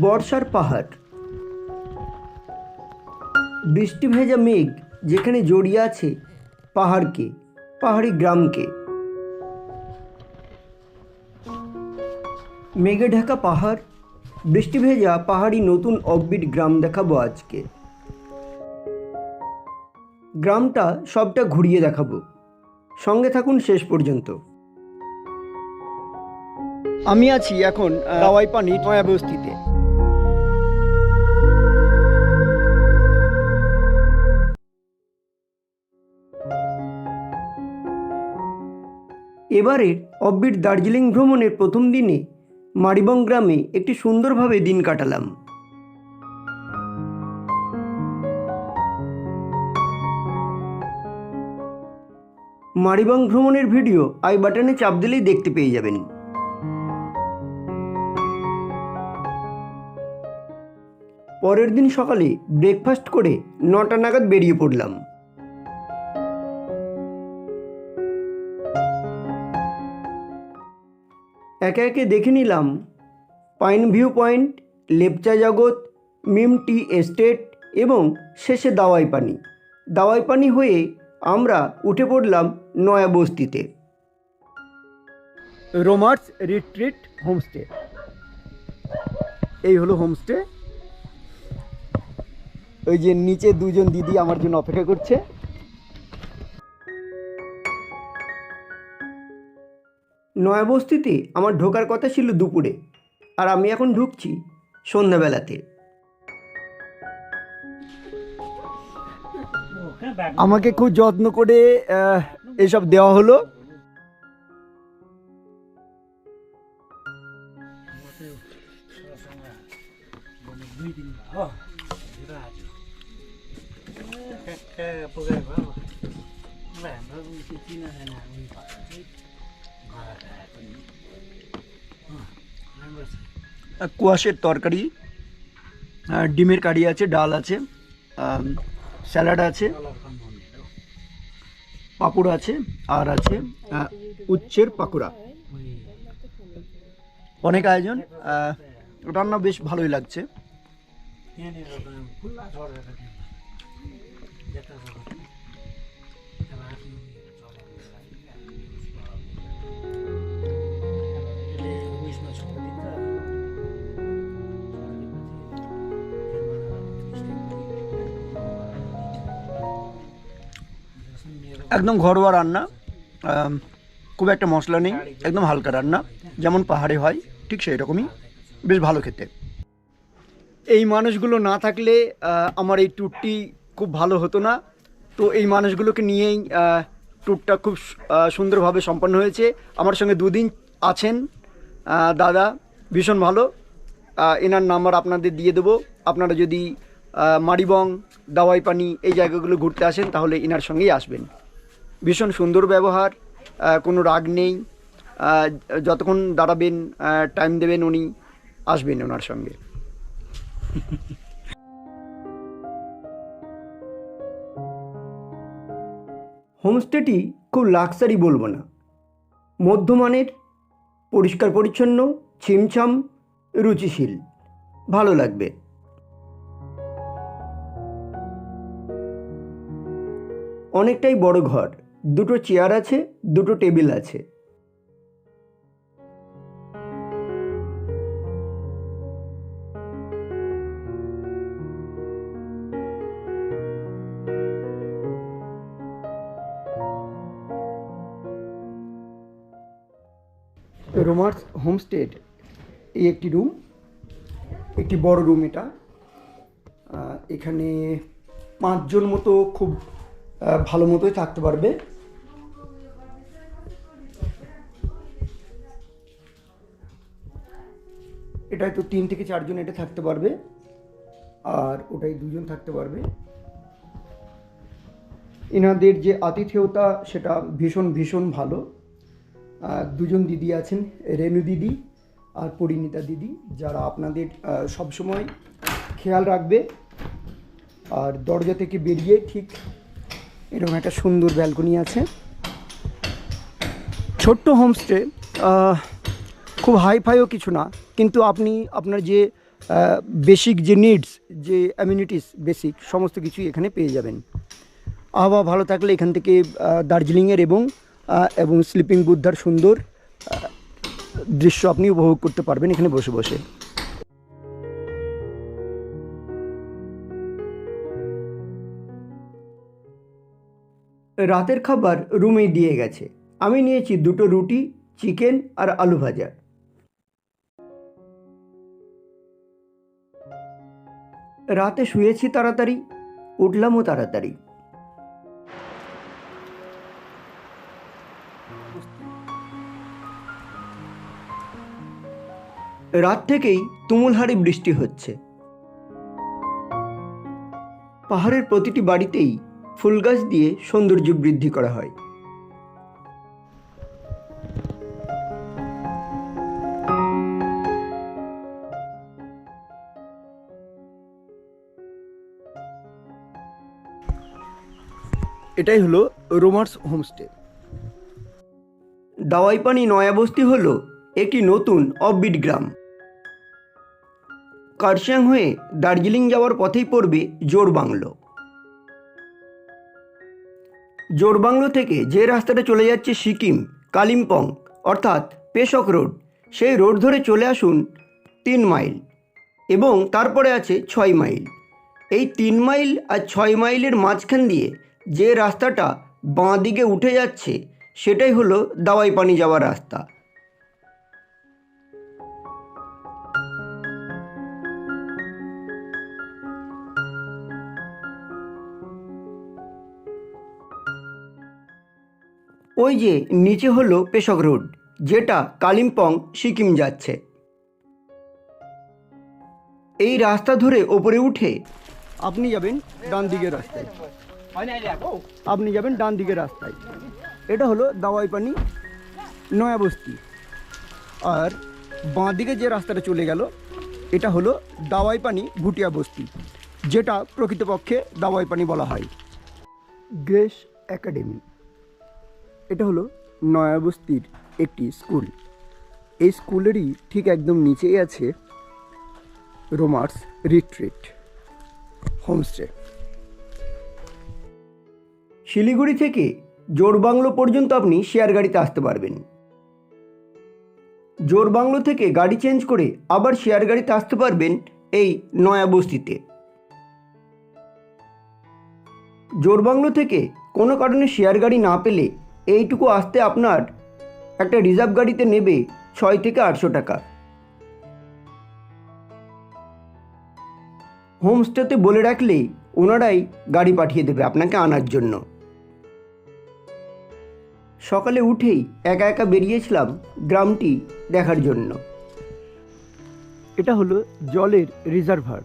বর্ষার পাহাড়। বৃষ্টি ভেজা মেঘ যেখানে জড়িয়ে আছে পাহাড়কে, পাহাড়ি গ্রামকে। মেঘে ঢাকা পাহাড়, বৃষ্টি ভেজা পাহাড়ি নতুন অফবিট গ্রাম দেখাবো আজকে। গ্রামটা সবটা ঘুরিয়ে দেখাবো। সঙ্গে থাকুন শেষ পর্যন্ত। আমি আছি এখন দাওয়াই পানি নয়াবস্তিতে। এবারের অব্বির দার্জিলিং ভ্রমণের প্রথম দিনে মারিবং গ্রামে একটি সুন্দরভাবে দিন কাটালাম। মারিবং ভ্রমণের ভিডিও আই বাটনে চাপ দিলেই দেখতে পেয়ে যাবেন। পরের দিন সকালে ব্রেকফাস্ট করে নটা নাগাদ বেরিয়ে পড়লাম। একে একে দেখে নিলাম। পাইন ভিউ পয়েন্ট লেপচা জগৎ মিম টি এস্টেট এবং শেষে দাওয়াই পানি দাওয়াই পানি হয়ে আমরা উঠে পড়লাম নয়া বস্তিতে। রোমার্স রিট্রিট হোমস্টে এই হলো হোমস্টে ওই যে নিচে দুজন দিদি আমার জন্য অপেক্ষা করছে। নয়াবস্তিতে আমার ঢোকার কথা ছিল দুপুরে আর আমি এখন ঢুকছি সন্ধ্যাবেলাতে আমাকে খুব যত্ন করে এসব দেওয়া হলো কুয়াশের তরকারি ডিমের কারি আছে, ডাল আছে স্যালাড আছে, পাপড় আছে, আর আছে উচ্ছের পাকোড়া। অনেক আয়োজন রান্না বেশ ভালোই লাগছে। একদম ঘরোয়া রান্না খুব একটা মশলা নেই একদম হালকা রান্না যেমন পাহাড়ে হয় ঠিক সেই রকমই বেশ ভালো খেতে। এই মানুষগুলো না থাকলে আমার এই ট্যুরটি খুব ভালো হতো না। তো এই মানুষগুলোকে নিয়েই ট্যুরটা খুব সুন্দরভাবে সম্পন্ন হয়েছে। আমার সঙ্গে দুদিন আছেন দাদা ভীষণ ভালো। এনার নাম্বার আপনাদের দিয়ে দেবো। আপনারা যদি মারিবং দাওয়াই পানি এই জায়গাগুলো ঘুরতে আসেন তাহলে এনার সঙ্গেই আসবেন। ভীষণ সুন্দর ব্যবহার কোনো রাগ নেই যতক্ষণ দাঁড়াবেন টাইম দেবেন উনি আসবেন ওনার সঙ্গে। হোমস্টেটি খুব লাক্সারি বলব না। মধ্যমানের, পরিষ্কার পরিচ্ছন্ন, ছিমছাম, রুচিশীল। ভালো লাগবে। অনেকটাই বড় ঘর। দুটো চেয়ার আছে, দুটো টেবিল আছে। রোমার্স হোমস্টের এই একটি রুম, একটি বড় রুম এটা। এখানে পাঁচজন মতো খুব ভালো মতোই থাকতে পারবে। এটাই তো তিন থেকে চারজন এটা থাকতে পারবে, আর ওটাই দুজন থাকতে পারবে। এনাদের যে আতিথেয়তা, সেটা ভীষণ ভীষণ ভালো। দুজন দিদি আছেন রেণু দিদি আর পরিণীতা দিদি, যারা আপনাদের সবসময় খেয়াল রাখবে। আর দরজা থেকে বেরিয়ে ঠিক এরকম একটা সুন্দর ব্যালকনি আছে। ছোট্ট হোমস্টে খুব হাই ফাইও কিছু না, কিন্তু আপনি আপনার যে বেসিক যে নিডস যে অ্যামিউনিটিস বেসিক সমস্ত কিছুই এখানে পেয়ে যাবেন। আবহাওয়া ভালো থাকলে এখান থেকে দার্জিলিংয়ের এবং এবং স্লিপিং বুদ্ধার সুন্দর দৃশ্য আপনি উপভোগ করতে পারবেন এখানে বসে বসে। রাতের খাবার রুমে দিয়ে গেছে। আমি নিয়েছি দুটো রুটি, চিকেন আর আলু ভাজা। রাতে শুয়েছি তাড়াতাড়ি, উঠলামও তাড়াতাড়ি। রাত থেকেই তুমুলহারে বৃষ্টি হচ্ছে। পাহাড়ের প্রতিটি বাড়িতেই ফুল গাছ দিয়ে সৌন্দর্য বৃদ্ধি করা হয়। এটাই হলো রোমার্স হোমস্টে। দাওয়াইপানি নয়াবস্তি হল একটি নতুন অফবিট গ্রাম। কার্শিয়াং হয়ে দার্জিলিং যাওয়ার পথেই পড়বে জোরবাংলো। জোরবাংলো থেকে যে রাস্তাটা চলে যাচ্ছে সিকিম, কালিম্পং, অর্থাৎ পেশক রোড, সেই রোড ধরে চলে আসুন তিন মাইল এবং তারপরে আছে ছয় মাইল। এই তিন মাইল আর ছয় মাইলের মাঝখান দিয়ে যে রাস্তাটা বাঁ দিকে উঠে যাচ্ছে, সেটাই হলো দাওয়াই পানি যাওয়ার রাস্তা। ওই যে নিচে হলো পেশক রোড, যেটা কালিম্পং সিকিম যাচ্ছে। এই রাস্তা ধরে ওপরে উঠে আপনি যাবেন ডান দিকের রাস্তায়। আপনি যাবেন ডান দিকের রাস্তায়। এটা হলো দাওয়াই পানি নয়াবস্তি। আর বাঁ দিকে যে রাস্তাটা চলে গেল, এটা হলো দাওয়াই পানি ভুটিয়া বস্তি, যেটা প্রকৃতপক্ষে দাওয়াই পানি বলা হয়। Grace academy. এটা হলো নয়াবস্তির একটি স্কুল। এই স্কুলেরই ঠিক একদম নিচেই আছে রোমার্স রিট্রিট, হোমস্টে। শিলিগুড়ি থেকে জোরবাংলো পর্যন্ত আপনি শেয়ার গাড়িতে আসতে পারবেন। জোরবাংলো থেকে গাড়ি চেঞ্জ করে আবার শেয়ার গাড়িতে আসতে পারবেন এই নয়াবস্তিতে। জোরবাংলো থেকে কোনো কারণে শেয়ার গাড়ি না পেলে এইটুকু আসতে আপনার একটা রিজার্ভ গাড়িতে নেবে ছয় থেকে আটশো টাকা। হোমস্টেতে বলে রাখলে ওনারাই গাড়ি পাঠিয়ে দেবে আপনাকে আনার জন্য। সকালে উঠেই একা একা বেরিয়েছিলাম গ্রামটি দেখার জন্য। এটা হলো জলের রিজার্ভার।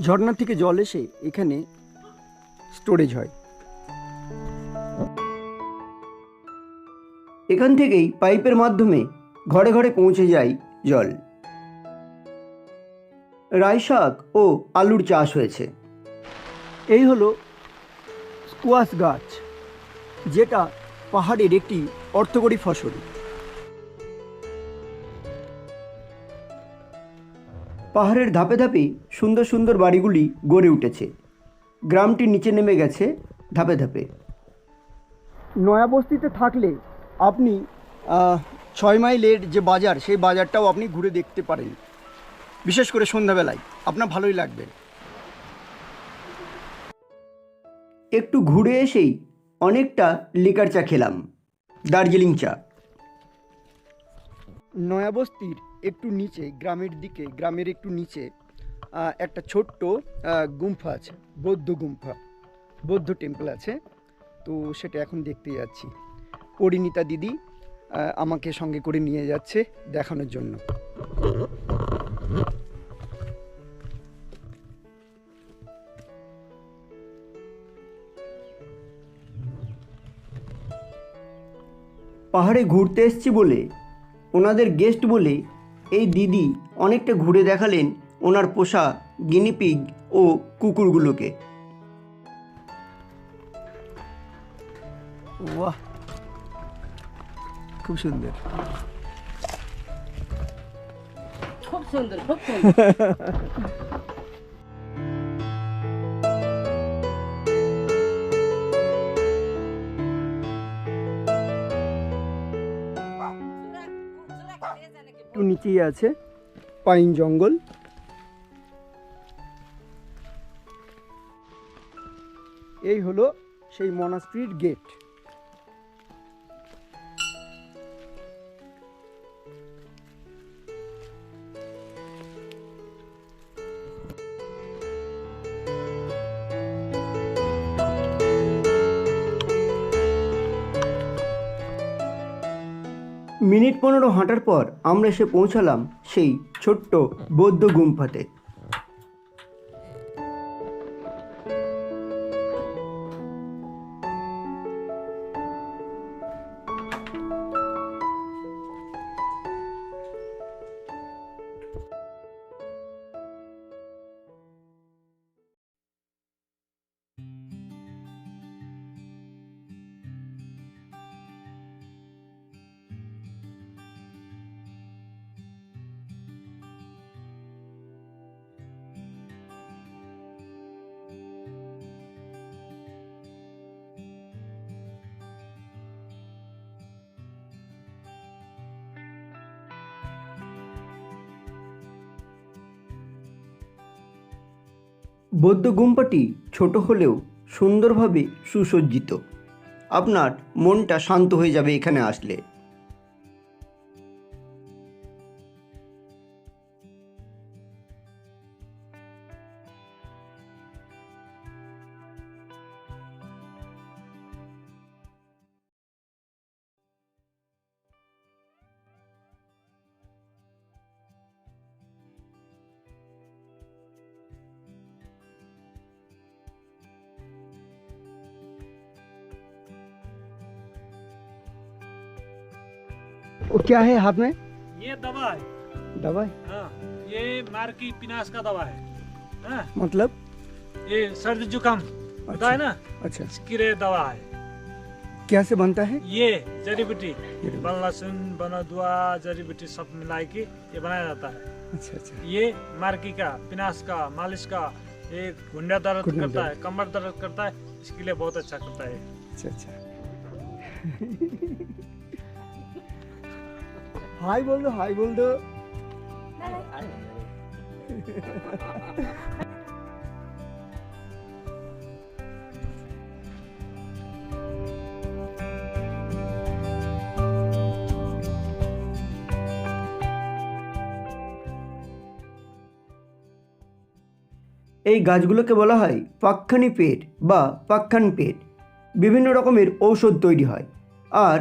ঝর্ণা থেকে জল এসে এখানে স্টোরেজ হয়। এখান থেকেই পাইপের মাধ্যমে ঘরে ঘরে পৌঁছে যায় জল। রাই শাক ও আলুর চাষ হয়েছে। এই হলো স্কোয়াশ গাছ, যেটা পাহাড়ের একটি অর্থকরী ফসল। পাহাড়ের ধাপে ধাপে সুন্দর সুন্দর বাড়িগুলি গড়ে উঠেছে। গ্রামটি নিচে নেমে গেছে ধাপে ধাপে। নয়াবস্তিতে থাকলে আপনি ছয় মাইলের যে বাজার, সেই বাজারটাও আপনি ঘুরে দেখতে পারেন। বিশেষ করে সন্ধ্যাবেলায়। আপনার ভালোই লাগবে। একটু ঘুরে এসেই অনেকটা লিকার চা খেলাম। দার্জিলিং চা। নয়াবস্তির একটু নিচে, গ্রামের দিকে, গ্রামের একটু নিচে একটা ছোট্ট গুম্ফা আছে, বৌদ্ধ গুম্ফা। বৌদ্ধ টেম্পল আছে। তো সেটা এখন দেখতে যাচ্ছি। পরিণীতা দিদি আমাকে সঙ্গে করে নিয়ে যাচ্ছে দেখানোর জন্য। পাহাড়ে ঘুরতে এসছি বলে ওনাদের গেস্ট বলে এই দিদি অনেকটা ঘুরে দেখালেন ওনার পোষা গিনিপিগ ও কুকুরগুলোকে। বাহ খুব সুন্দর। খুব সুন্দর খুব সুন্দর। একটু নিচেই আছে পাইন জঙ্গল। এই হলো সেই মনাস্ট্রির গেট মিনিট পনেরো হাঁটার পর আমরা এসে পৌঁছালাম সেই ছোট্ট বৌদ্ধ গুম্ফাতে। বৌদ্ধ গুম্পাটি ছোট হলেও সুন্দরভাবে সুসজ্জিত। আপনার মনটা শান্ত হয়ে যাবে এখানে আসলে। वो क्या है हाथ में? ये दवा है। दवाई हाँ? ये मार की पिनास का दवा है। हाँ। मतलब? ये सर्दी जुकाम होता है ना? अच्छा। इसके दवा है। क्या से बनता है? ये जड़ी बूटी। बन लहसुन बना दुआ जड़ी बूटी सब मिला के ये बनाया जाता है। अच्छा अच्छा। ये मार्की का पिनास का मालिश का ये घुंडा दर्द करता दर्द। है कमर दर्द करता है इसके लिए बहुत अच्छा करता है अच्छा अच्छा। হাই বলতো হাই বলতো এই গাছগুলোকে বলা হয় পাক্ষানি পেট বা পাক্ষান পেট। বিভিন্ন রকমের ঔষধ তৈরি হয়। আর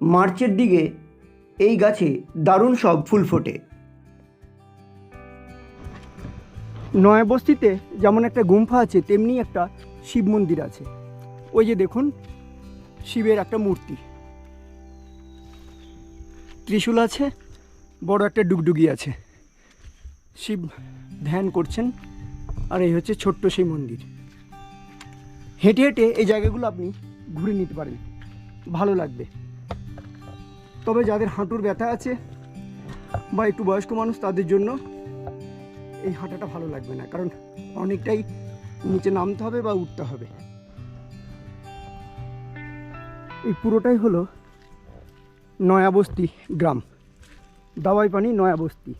মার্চের দিকে এই গাছে দারুণ সব ফুল ফোটে। নয়াবস্তিতে যেমন একটা গুম্ফা আছে, তেমনি একটা শিব মন্দির আছে। ওই যে দেখুন, শিবের একটা মূর্তি। ত্রিশূল আছে, বড় একটা ডুগডুগি আছে। শিব ধ্যান করছেন, আর এই হচ্ছে ছোট্ট সেই মন্দির। হেঁটে হেঁটে এই জায়গাগুলো আপনি ঘুরে নিতে পারেন। ভালো লাগবে। তবে যাদের হাঁটুর ব্যথা আছে বা একটু বয়স্ক মানুষ তাদের জন্য এই হাঁটাটা ভালো লাগবে না। কারণ অনেকটাই নিচে নামতে হবে বা উঠতে হবে। এই পুরোটাই হলো নয়াবস্তি গ্রাম। দাওয়াই পানি, নয়াবস্তি।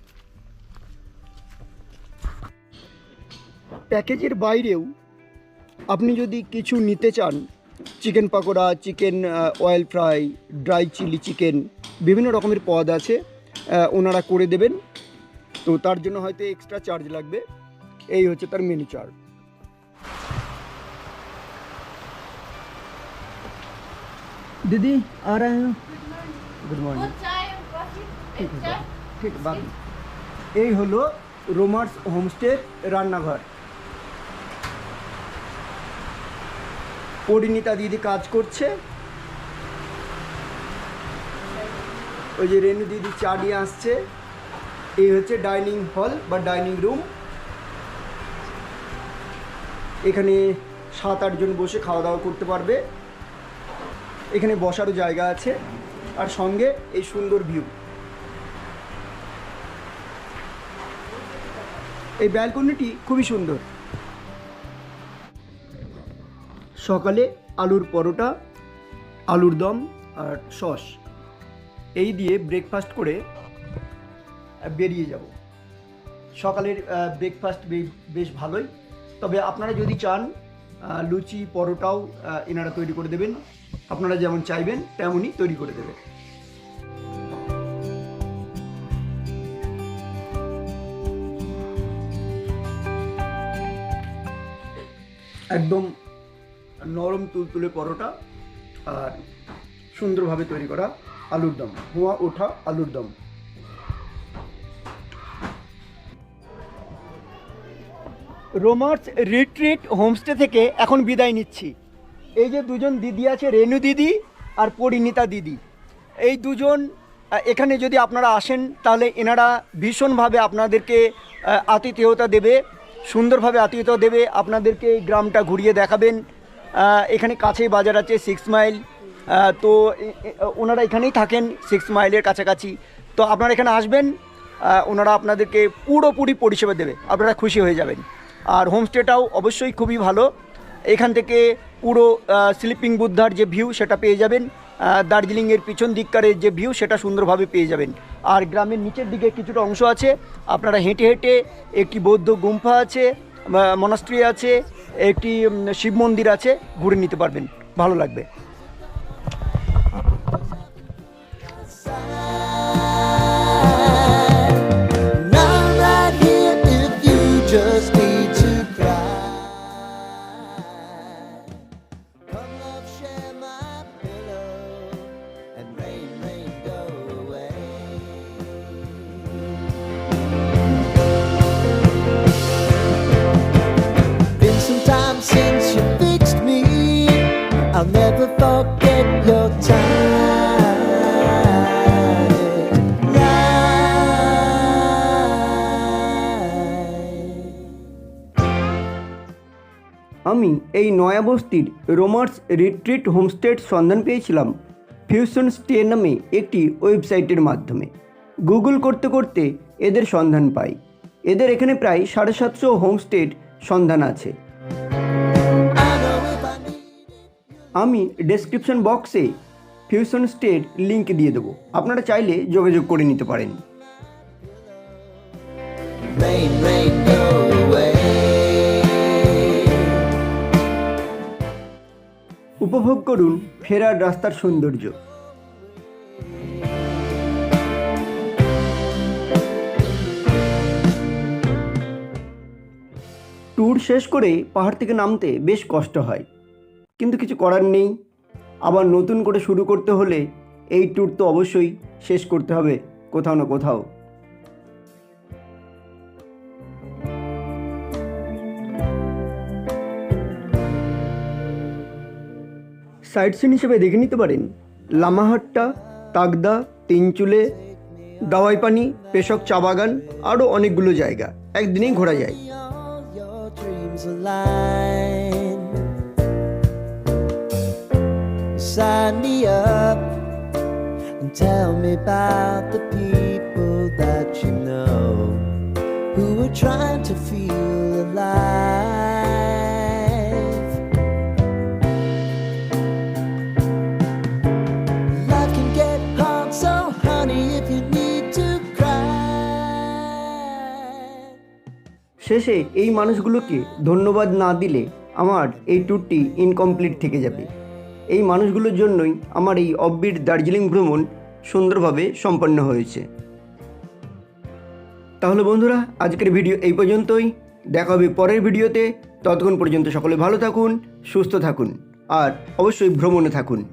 প্যাকেজের বাইরেও আপনি যদি কিছু নিতে চান chicken pakora chicken oil fry dry chilli chicken বিভিন্ন রকমের পদ আছে আহ, ওনারা করে দেবেন তো তার জন্য হয়তো এক্সট্রা চার্জ লাগবে এই হচ্ছে তার মেনু চার্ট দিদি आ रहे हैं गुड मॉर्निंग ঠিক আছে ঠিক বাদ এই হলো রোমার্স হোমস্টে রান্নাঘর পরিণীতা দিদি কাজ করছে। ওই যে রেনু দিদি চা নিয়ে আসছে। এই হচ্ছে ডাইনিং হল বা ডাইনিং রুম। এখানে সাত আটজন বসে খাওয়া দাওয়া করতে পারবে। এখানে বসারও জায়গা আছে। আর সঙ্গে এই সুন্দর ভিউ। এই ব্যালকনিটি খুবই সুন্দর। সকালে আলুর পরোটা, আলুর দম আর সস। এই দিয়ে ব্রেকফাস্ট করে বেরিয়ে যাব। সকালের ব্রেকফাস্ট বেশ ভালোই। তবে আপনারা যদি চান লুচি, পরোটাও এনারা তৈরি করে দেবেন। আপনারা যেমন চাইবেন, তেমনই তৈরি করে দেবেন। একদম নরম তুলতুলে পরোটা আর সুন্দরভাবে তৈরি করা আলুর দম, ধোঁয়া ওঠা আলুর দম। রোমার্স রিট্রিট হোমস্টে থেকে এখন বিদায় নিচ্ছি। এই যে দুজন দিদি আছে রেণু দিদি আর পরিণীতা দিদি, এই দুজন এখানে যদি আপনারা আসেন, তাহলে এনারা ভীষণভাবে আপনাদেরকে আতিথেয়তা দেবে, সুন্দরভাবে আতিথেয়তা দেবে, আপনাদেরকে এই গ্রামটা ঘুরিয়ে দেখাবেন। এখানে কাছেই বাজার আছে সিক্স মাইল তো ওনারা এখানেই থাকেন সিক্স মাইলের কাছাকাছি। তো আপনারা এখানে আসবেন ওনারা আপনাদেরকে পুরোপুরি পরিষেবা দেবে। আপনারা খুশি হয়ে যাবেন। আর হোমস্টেটাও অবশ্যই খুবই ভালো। এখান থেকে পুরো স্লিপিং বুদ্ধার যে ভিউ সেটা পেয়ে যাবেন দার্জিলিংয়ের পিছন দিককারের যে ভিউ সেটা সুন্দরভাবে পেয়ে যাবেন। আর গ্রামের নিচের দিকে কিছুটা অংশ আছে। আপনারা হেঁটে হেঁটে একটি বৌদ্ধ গুম্ফা আছে। মনাস্ট্রি আছে একটি শিব মন্দির আছে ঘুরে নিতে পারবেন ভালো লাগবে। I'll never forget your time. আমি এই নয়া বস্তির রোমার্স রিট্রিট হোমস্টের সন্ধান পেয়েছিলাম। ফিউশন স্টে নামে একটি ওয়েবসাইটের মাধ্যমে। গুগল করতে করতে এদের সন্ধান পাই। এদের এখানে প্রায় সাড়ে সাতশো হোমস্টের সন্ধান আছে। আমি ডেসক্রিপশন বক্সে ফিউশন স্টের লিংক দিয়ে দেবো। আপনারা চাইলে যোগাযোগ করে নিতে পারেন। Rain, rain, go away. উপভোগ করুন ফেরার রাস্তার সৌন্দর্য। ট্যুর শেষ করে পাহাড় থেকে নামতে বেশ কষ্ট হয়। কিন্তু কিছু করার নেই। আবার নতুন করে শুরু করতে হলে এই ট্যুর তো অবশ্যই শেষ করতে হবে, কোথাও না কোথাও। সাইট সিন হিসেবে দেখে নিতে পারেন। লামাহাট্টা, তাগদা, তিনচুলে দাওয়াই পানি পেশক চা বাগান, আরও অনেকগুলো জায়গা। একদিনেই ঘোরা যায়। Sign me up and tell me about the people that you know who are trying to feel alive. Life can get hard, so honey, if you need to cry. শেষে এই মানুষগুলোকে ধন্যবাদ না দিলে আমার এই ট্যুরটি ইনকমপ্লিট থেকে যাবে এই মানুষগুলোর জন্যই আমার এই অব্বির দার্জিলিং ভ্রমণ সুন্দরভাবে সম্পন্ন হয়েছে। তাহলে বন্ধুরা, আজকের ভিডিও এই পর্যন্তই। দেখা হবে পরের ভিডিওতে। ততক্ষণ পর্যন্ত সকলে ভালো থাকুন, সুস্থ থাকুন, আর অবশ্যই ভ্রমণে থাকুন।